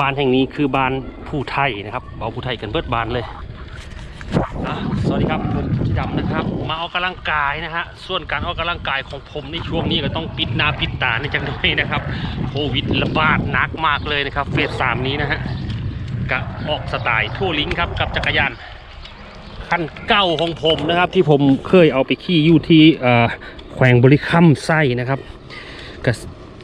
บานแห่งนี้คือบานผู้ไทยนะครับเบาผู้ไทยกันเบิดบานเลยสวัสดีครับผมพี่ดำนะครับ มาออกกำลังกายนะฮะส่วนการออกกำลังกายของผมในช่วงนี้ก็ต้องปิดหน้าปิดตาในจังหน่อยนะครับโควิดระบาดหนักมากเลยนะครับเฟสสามนี้นะฮะกะออกสไตล์ทั่วลิงครับกับจักรยานคันเก่าของผมนะครับ ที่ผมเคยเอาไปขี่อยู่ที่แขวงบริคัมไส้นะครับก็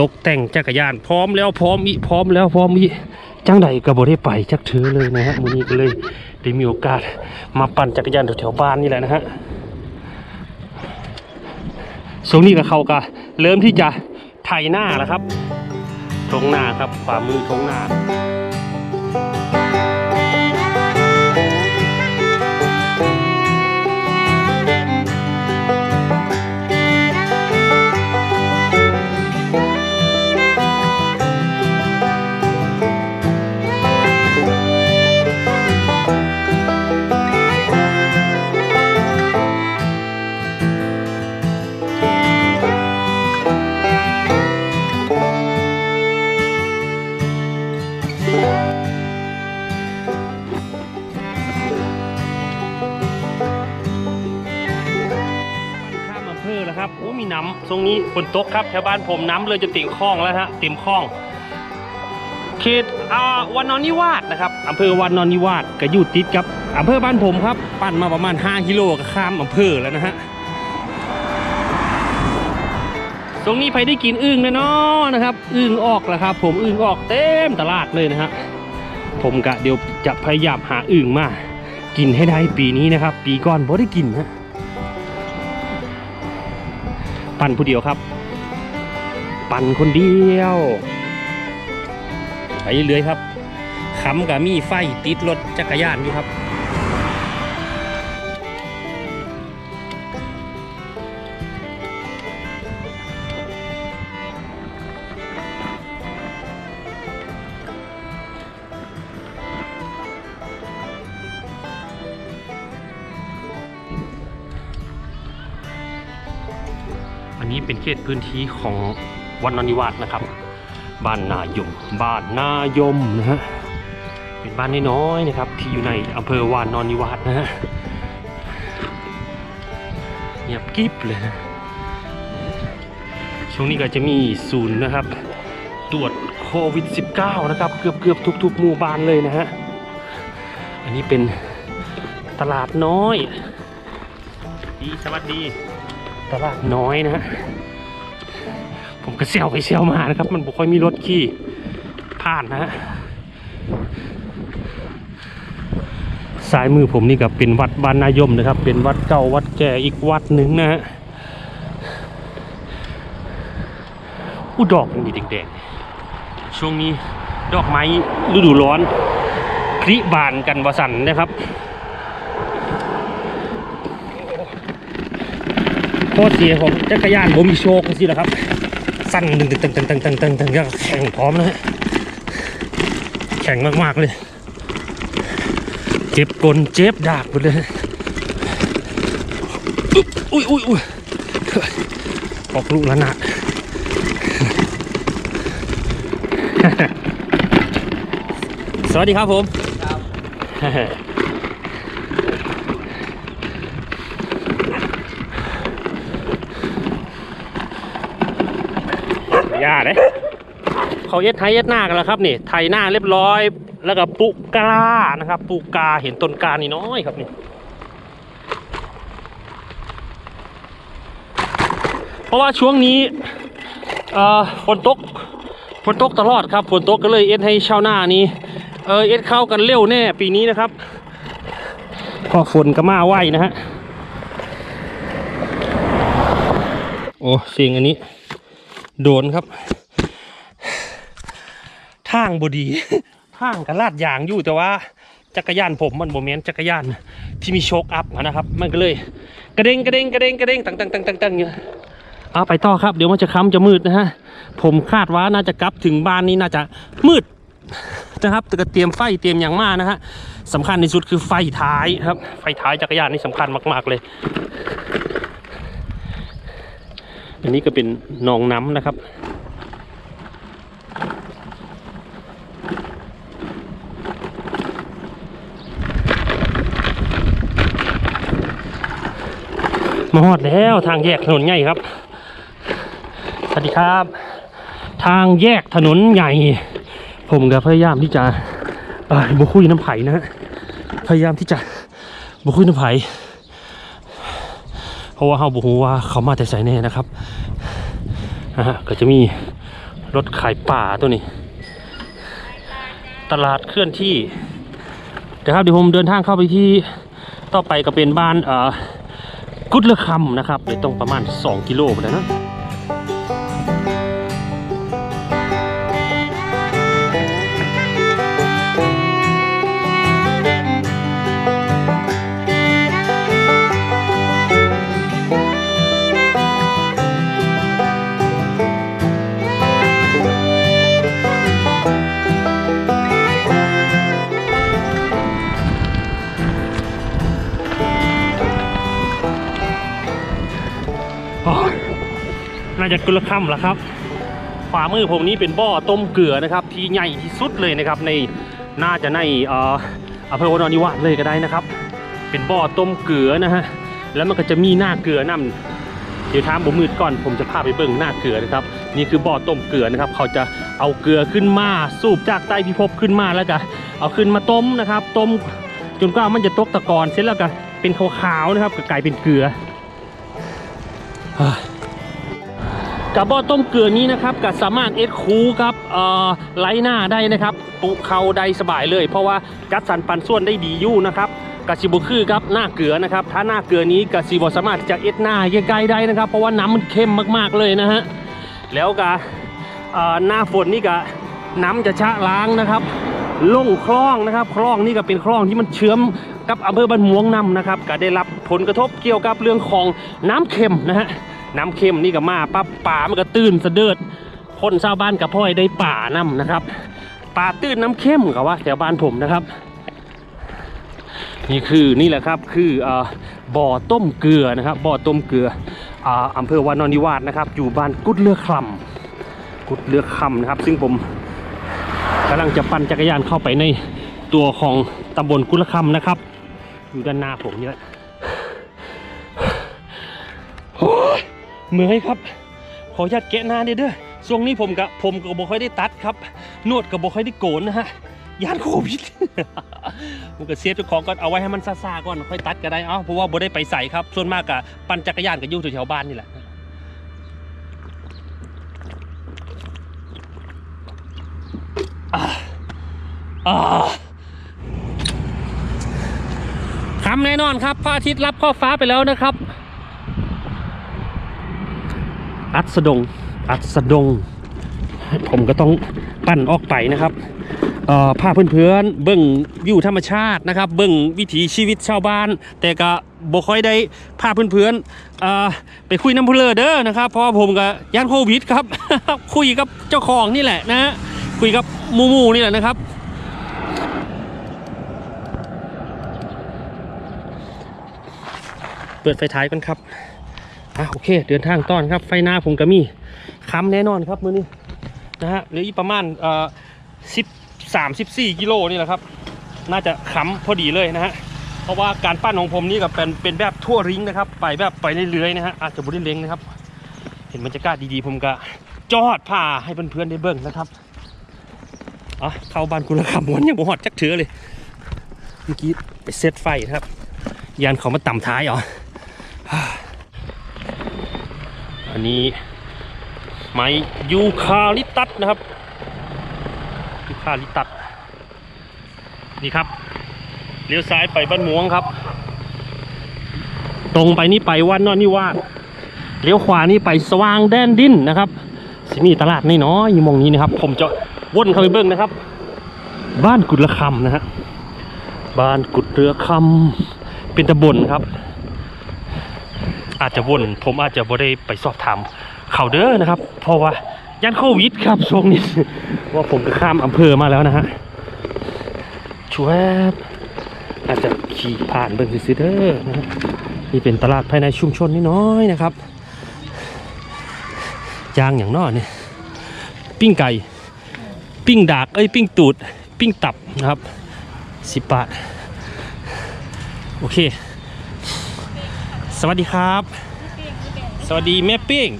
ตกแต่งจักรยาน พร้อมแล้วพร้อมอีพร้อมแล้วพร้อมอีจังใดก็บ่ได้ไปจักเธอเลยนะฮะมื้อนี้ก็เลยได้มีโอกาสมาปั่นจักรยานแถวๆบ้านนี่แหละนะฮะช่วงนี้ก็เขาก็เริ่มที่จะไถหน้าแล้วครับทงหน้าครับขวามือทงหน้า ตรงนี้ฝนตกครับแถวบ้านผมน้ำเลยจะเต็มคลองแล้วฮะเต็มคลอง เขตวันนอนนิวาสนะครับอำเภอวันนอนนิวาสก็อยู่ติดกับอำเภอบ้านผมครับ ปั่นมาประมาณ 5กิโลก็ข้ามอำเภอแล้วนะฮะตรงนี้ไปได้กินอึ่งแน่นอนนะครับ อึ่งออกแล้วครับ ผมอึ่งออกเต็มตลาดเลยนะฮะผมกะเดี๋ยวจะพยายามหาอึ่งมา กินให้ได้ปีนี้นะครับ ปีก่อนบ่ได้กินฮะ ปั่นผู้เดียวครับ ปั่นคนเดียวไปเรื่อยครับขำกับมีไฟติดรถจักรยานอยู่ครับ พื้นที่ของวัดนนนิวาสนะครับ บ้านนายม บ้านนายมนะฮะ เป็นบ้านน้อยๆนะครับ ที่อยู่ในอำเภอวานนนิวาสนะฮะเงียบกริบเลยนะช่วงนี้ก็จะมีศูนย์นะครับ ตรวจโควิด -19 นะครับ เกือบเกือบทุกๆหมู่บ้านเลยนะฮะ อันนี้เป็นตลาดน้อย ดีสวัสดี ตลาดน้อยนะฮะ ผมก็เซลไปเซลมานะครับ มันบ่ค่อยมีรถขี่ผ่านนะฮะซ้ายมือผมนี่ก็เป็นวัดบ้านนายมนะครับ เป็นวัดเก่าวัดแก่อีกวัดหนึ่งนะฮะอู้ดอกมันดีแดงๆช่วงนี้ดอกไม้ฤดูร้อนคลิบานกันวสันนะครับข้อเสียของจักรยานผมมีโชคสิแหละครับ สั้นตึงตึงตึงตึงตึงตึงตึงก็แข็งพร้อมนะฮะแข็งมากๆเลย เจ็บกลเจ็บดากหมดเลยอุ้ยอุ้ยอุ้ยออกลูกและนาดสวัสดีครับผม ย่าเด้เขาเย็ดไทยเย็ดหน้ากันแล้วครับนี่ไทยหน้าเรียบร้อย แล้วก็ปลูกลานะครับปูกาเห็นต้นกานี่น้อยครับนี่เพราะว่าช่วงนี้ฝนตกฝนตกตลอดครับฝนตกก็เลยเอ็ดให้ชาวหน้านี่เออเอ็ดเข้ากันเร็วแน่ปีนี้นะครับพอฝนก็มาไหวนะฮะโอ้เสียงอันนี้ โดนครับทางบดีทางกันลาดยางอยู่แต่ว่า จักรยานผมมันโมเมนต์จักรยานที่มีโชคอัพนะครับ มันก็เลย กระเด้งกระเด้งกระเด้งกระเด้งตังตังตังตังตังอยู่เอาไปต่อครับ เดี๋ยวมันจะค้ำจะมืดนะฮะ ผมคาดว่าน่าจะกลับถึงบ้านนี้น่าจะมืดนะครับแต่ก็เตรียมไฟเตรียมอย่างมากนะฮะสำคัญที่สุดคือไฟท้ายครับ ไฟท้ายจักรยานนี่สำคัญมาก ๆเลย อันนี้ก็เป็นหนองน้ำนะครับ มาหอดแล้วทางแยกถนนใหญ่ครับ สวัสดีครับ ทางแยกถนนใหญ่ ผมก็พยายามที่จะบุคุยน้ำไผ่นะฮะ พยายามที่จะบุคุยน้ำไผ่ ราะว่าเฮาบุฮูว่าเขามาแต่ใส่แน่นะครับนะฮะก็จะมีรถขายป่าตัวนี้ ตลาดเคลื่อนที่เดี๋ยวครับเดี๋ยวผมเดินทางเข้าไปที่ต่อไปก็เป็นบ้านเอ่อกุดละคำนะครับเดี๋ยวต้องประมาณ 2 กิโลไปแล้วนะ น่าจะกุลค่ำแล้วครับขวามือผมนี้เป็นบ่อต้มเกลือนะครับ ที่ใหญ่ที่สุดเลยนะครับ ในน่าจะในอ่ออำเภอวนอนิวาสเลยก็ได้นะครับ เป็นบ่อต้มเกลือนะฮะแล้วมันก็จะมีหน้าเกลือนํเดี๋ยวท้ามผมมืดก่อนผมจะพาไปเบิ่งหน้าเกลือนะครับ นี่คือบ่อต้มเกลือนะครับ เขาจะเอาเกลือขึ้นมาสูบจากใต้พิภพขึ้นมาแล้วก็เอาขึ้นมาต้มนะครับ ต้มจนกว่ามันจะตกตะกอนเสร็จแล้วก็เป็นขาวๆนะครับก็กลายเป็นเกลือ กับบ่อต้มเกลือนี้นะครับก็สามารถเอ็ดคูครับไล่หน้าได้นะครับปลูกเขาได้สบายเลย เพราะว่าจัดสรรปันส่วนได้ดีอยู่นะครับกสิบคือครับหน้าเกลือนะครับ ถ้าหน้าเกลือนี้กสิบสามารถจะเอ็ดหน้าใกล้ๆได้นะครับ เพราะว่าน้ำมันเข้มมากๆเลยนะฮะแล้วก็เอ่อหน้าฝนนี่ก็น้ำจะชะล้างนะครับลงคลองนะครับคลองนี่ก็เป็นคลองที่มันเชื่อมกับอำเภอบ้านม่วงนํนะครับก็ได้รับผลกระทบเกี่ยวกับเรื่องของน้ำเค็มนะฮะ น้ำเค็มนี่ก็มาปั๊บป่ามันก็ตื่นสะเดิดคนชาวบ้านกับพ่อยได้ป่านํนะครับป่าตื่นน้ำเค็มกับว่าแถวบ้านผมนะครับ นี่คือนี่แหละครับคืออบ่อต้มเกลือนะครับบ่อต้มเกลืออำเภอวานอนนิวาสนะครับ อยู่บ้านกุดเลือคลำกุดเลือคำนะครับ ซึ่งผมกำลังจะปั่นจักรยานเข้าไปในตัวของตำบลกุดเลือคำนะครับ อยู่ด้านหน้าผมนี่แหละ ยเมื่อยครับ ขออนุญาตแกะหน้าเด้อเด้อช่วงนี้ผมกับผมก็บ่ค่อยได้ตัดครับ นวดก็บ่ค่อยได้โกนนะฮะยานโควิดผมก็เซฟเจ้าของก่อนเอาไว้ให้มันซาๆก่อนค่อยตัดก็ได้เอ้าเพราะว่าบ่ได้ไปใส่ครับ ส่วนมากกะปั่นจักรยานก็อยู่แถวๆบ้านนี่แหละคำแน่นอนครับพระอาทิตย์รับข้อฟ้าไปแล้วนะครับ อัดสดง อัดสดง ผมก็ต้องปั่นออกไปนะครับเอ่อพาเพื่อนๆ เบิ่งวิวธรรมชาตินะครับ เบิ่งวิถีชีวิตชาวบ้าน แต่ก็บ่ค่อยได้พาเพื่อนๆเอ่อไปคุยน้ำพุเลอเด้อนะครับ เพราะผมก็ย่านโควิดครับ คุยกับเจ้าของนี่แหละนะ คุยกับมูมูนี่แหละนะครับ เปิดไฟท้ายกันครับ อะโอเค เดินทางต้อนครับไฟหน้าผมก็มีค้ำแน่นอนครับมือนี้นะฮะเหลืออีกประมาณเอ่อสิบสามสิบสี่กิโลนี่แหละครับ น่าจะค้ำพอดีเลยนะฮะเพราะว่าการปั้นของผมนี่ก็เป็นเป็นแบบทั่วริ้งนะครับ ไปแบบไปเรื่อยๆนะฮะอาจจะบุริเล้งนะครับ เห็นบรรยากาศดีๆผมก็จอดพาให้เพื่อนๆได้เบิ่งนะครับอะเข้าบ้านกุลคำวันยังบ่หอดจักเถือเลยเมื่อกี้ไปเซตไฟนะครับ ยานเขามาต่ำท้ายเหรอ อันนี้ไม้ยูคาลิตัสนะครับยูคาลิตัสนี่ครับเลี้ยวซ้ายไปบ้านม่วงครับ ตรงไปนี่ไปวันนอนนี่ว่าเลี้ยวขวานี่ไปสว่างแดนดินนะครับสิมีตลาดน้อยๆอยู่มองนี้นะครับ ผมจะวนเข้าไปเบิ้งนะครับ บ้านกุดละคำนะฮะบ้านกุดเรือคำเป็นตำบลครับ อาจจะวนผมอาจจะบ่ได้ไปสอบถามเขาเด้อนะครับ เพราะว่ายันโควิดครับช่วงนี้ว่าผมก็ข้ามอำเภอมาแล้วนะฮะช่วยอาจจะขี่ผ่านเบิ่งซิเด้อนะฮะนี่เป็นตลาดภายในชุมชนนิดน้อยนะครับยางอย่างน้อยนี่ยปิ้งไก่ ปิ้งดากเอ้ยปิ้งตูด ปิ้งตับนะครับสิบบาท โอเค สวัสดีครับ สวัสดีแม่เป้ง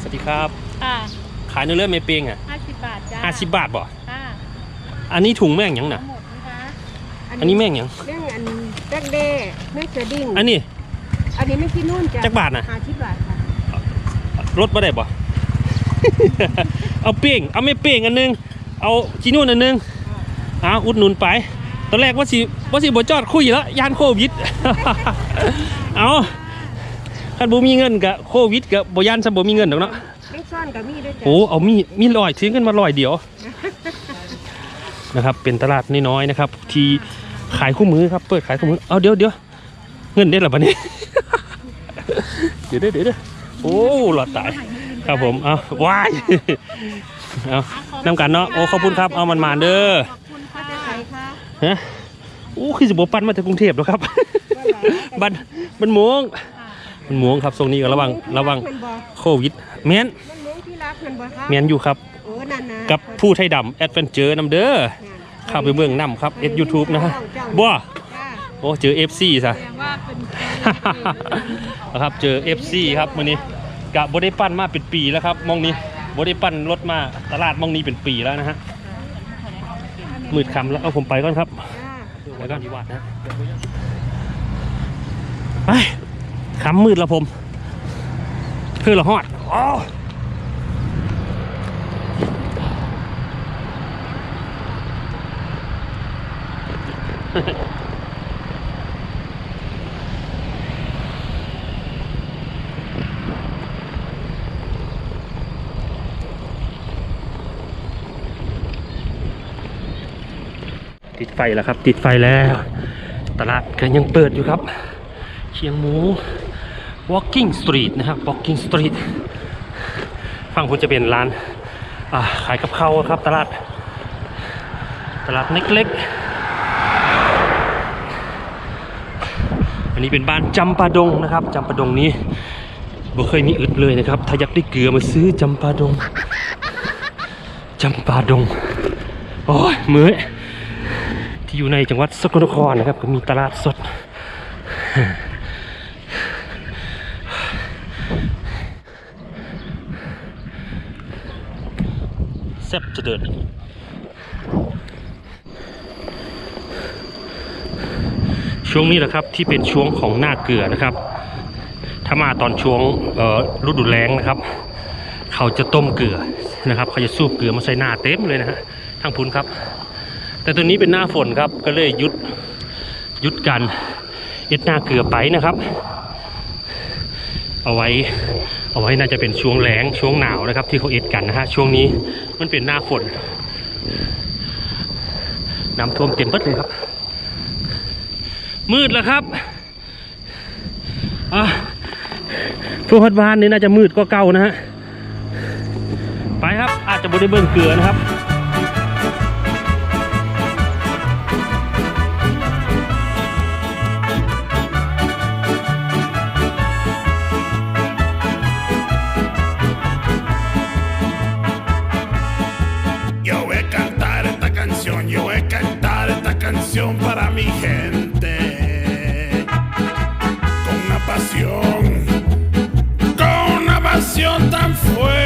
สวัสดีครับค่ะขายเนื้อเลือดแม่เป้งอะห้าสิบบาทจ้าห้าสิบบาทบ่ค่ะอันนี้ถุงแม่งหยังน่ะทั้งหมดนะคะอันนี้แม่งหยัง เรื่องอันแรกเด้แม่เสือดิ้งอันนี้ อันนี้ไม่ที่นู่นจ้ะจักบาทน่ะ ห้าสิบบาทค่ะรถบ่ได้บ่ เอาเป้งเอาไม่เป้งอันหนึง เอาจีนู่นอันหนึงเอาอุดหนุนไป ตอนแรกว่าสิว่าสิบ่จอดคุยแล้วยานโควิด เอาคันบ่มีเงินกะโควิดกะบ่ยานซะบ่มีเงินดอกเนาะแม่ซ่อนกับมีด้วยจ้ะโอ้เอามีดมีลอยทิ้งกันมาลอยเดียวนะครับ เป็นตลาดน้อยๆนะครับ ที่ขายคู่มือครับเปิดขายคู่มือเอาเดี๋ยวเดี๋ยวเงินได้หรอปะเนี่ยเดี๋ยวเดี๋ยวเดี๋ยวเดี๋ยวโอ้หลอดตายครับผมเอาว้ายเอานำกันเนาะโอ้ขอบคุณครับเอามันมาเด้อขอบคุณค่ะจะใส่ค่ะฮะโอ้คือสิบปันมาจากกรุงเทพแล้วครับ บันบันหมวงบันหมวงครับทรงนี้ก็ระวังระวังมันบ่โควิดแม่นมันเลี้ยงที่รักมันบ่คะแม่นอยู่ครับโอ้นั่นนะกับผู้ไทยดำแอดเวนเจอร์นำเด้อเข้าไปเมืองน้ำครับเอ็ดยูทูบนะฮะบ่จ้าโอ้เจอ FC ซะแสดงว่าเป็นนะครับเจอ FC ครับมื้อนี้กะบ่ได้ปั้นมาเป็นปีแล้วครับมองนี้บ่ได้ปั้นรถมาตลาดมองนี้เป็นปีแล้วนะฮะมืดค่ำแล้วเอาผมไปก่อนครับจ้าแล้วก็นิวาสนะ ไปค่ำมืดแล้วผมเพื่อละฮอดอ๋อติดไฟแล้วครับ ติดไฟแล้ว ตลาดก็ยังเปิดอยู่ครับ เชียงหมู walking street นะครับ walking street ฝั่งคุณจะเป็นร้านาขายกับข้าวครับตลาด ตลาดเล็กๆ อันนี้เป็นบ้านจำปาดงนะครับจำปาดงนี้บ่เคยมีอึดเลยนะครับ ถ้าอยากได้เกลือมาซื้อจำปาดงจำปาดง โอ้ยมือที่อยู่ในจังหวัดสกลนครนะครับ ก็มีตลาดสด ซ่บจะเดินช่วงนี้แหละครับที่เป็นช่วงของหน้าเกลือนะครับ ถ้ามาตอนช่วงเอ่อฤดูแล้งนะครับ เขาจะต้มเกลือนะครับเขาจะสูบเกลือมาใส่หน้าเต็มเลยนะฮะทางพุนครับ แต่ตัวนี้เป็นหน้าฝนครับก็เลยยุดยุดกันเอ็ดหน้าเกลือไปนะครับ เอาไว้ เอาไว้น่าจะเป็นช่วงแล้งช่วงหนาวนะครับ ที่เขาเอ็ดกันนะฮะช่วงนี้มันเป็นหน้าฝนน้ำท่วมเต็มเบิดเลยครับ มืดแล้วครับอะพวกพัดบ้านนี้น่าจะมืดก็เก่านะฮะไปครับอาจจะบริเบิงเกลือนะครับ para mi gente. Con una pasión, con una pasión tan fuerte.